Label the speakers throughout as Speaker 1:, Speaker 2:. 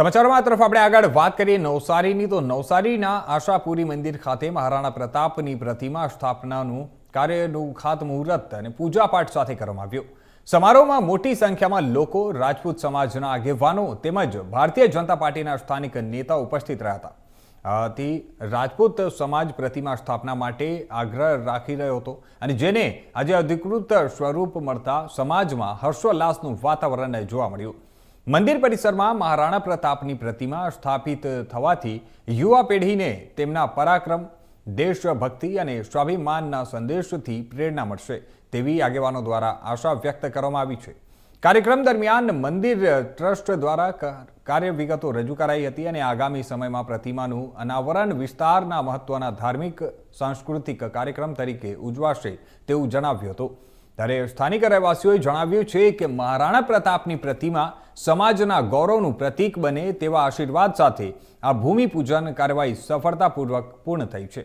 Speaker 1: સમાચારોમાં તરફ આપણે આગળ વાત કરીએ નવસારીની. તો નવસારીના આશાપુરી મંદિર ખાતે મહારાણા પ્રતાપની પ્રતિમા સ્થાપનાનું કાર્યનું ખાતમુહૂર્ત અને પૂજાપાઠ સાથે કરવામાં આવ્યું. સમારોહમાં મોટી સંખ્યામાં લોકો રાજપૂત સમાજના આગેવાનો તેમજ ભારતીય જનતા પાર્ટીના સ્થાનિક નેતા ઉપસ્થિત રહ્યા હતા. આથી રાજપૂત સમાજ પ્રતિમા સ્થાપના માટે આગ્રહ રાખી રહ્યો હતો અને જેને આજે અધિકૃત સ્વરૂપ મળતા સમાજમાં હર્ષોલ્લાસનું વાતાવરણ જોવા મળ્યું. મંદિર પરિસરમાં મહારાણા પ્રતાપની પ્રતિમા સ્થાપિત થવાથી યુવા પેઢીને તેમના પરાક્રમ, દેશભક્તિ અને સ્વાભિમાનના સંદેશથી પ્રેરણા મળશે તેવી આગેવાનો દ્વારા આશા વ્યક્ત કરવામાં આવી છે. કાર્યક્રમ દરમિયાન મંદિર ટ્રસ્ટ દ્વારા કાર્ય વિગતો રજૂ કરાઈ હતી અને આગામી સમયમાં પ્રતિમાનું અનાવરણ વિસ્તારના મહત્વના ધાર્મિક, સાંસ્કૃતિક કાર્યક્રમ તરીકે ઉજવાશે તેવું જણાવ્યું હતું. ત્યારે સ્થાનિક રહેવાસીઓએ જણાવ્યું છે કે મહારાણા પ્રતાપની પ્રતિમા સમાજના ગૌરવનું પ્રતીક બને તેવા આશીર્વાદ સાથે આ ભૂમિપૂજન કાર્યવાહી સફળતાપૂર્વક પૂર્ણ થઈ છે.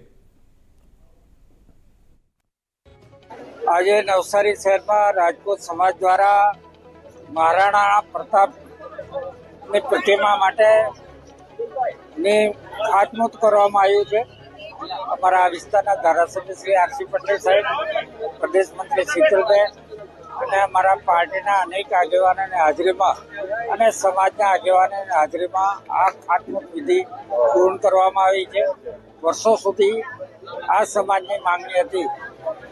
Speaker 2: આજે નવસારી શહેરમાં રાજકોટ સમાજ દ્વારા મહારાણા પ્રતાપની પ્રતિમા માટે ની ખાતમુહૂર્ત કરવામાં આવ્યું છે. અમારા વિસ્તારના ધારાસભ્ય શ્રી આરસી પટેલ સાહેબ, પ્રદેશ મંત્રી શીતલબેન અને અમારા પાર્ટીના અનેક આગેવાનોની હાજરીમાં અને સમાજના આગેવાનોની હાજરીમાં આ ખાતમુખ વિધિ પૂર્ણ કરવામાં આવી છે. વર્ષો સુધી આ સમાજની માંગણી હતી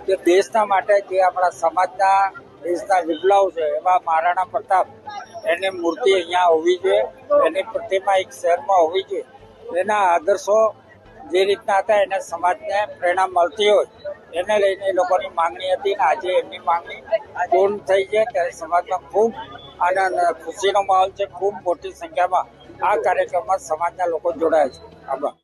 Speaker 2: કે દેશના માટે જે આપણા સમાજના, દેશના વિપ્લવ છે, એવા મહારાણા પ્રતાપ એની મૂર્તિ અહીંયા હોવી જોઈએ, એની પ્રતિમા એક શહેરમાં હોવી જોઈએ. એના આદર્શો જે રીતના હતા એને સમાજને પ્રેરણા મળતી હોય, એને લઈને એ લોકોની માંગણી હતી અને આજે એમની માંગણી પૂર્ણ થઈ છે. ત્યારે સમાજમાં ખૂબ આનંદ, ખુશીનો માહોલ છે. ખૂબ મોટી સંખ્યામાં આ કાર્યક્રમમાં સમાજના લોકો જોડાયા છે. આભાર.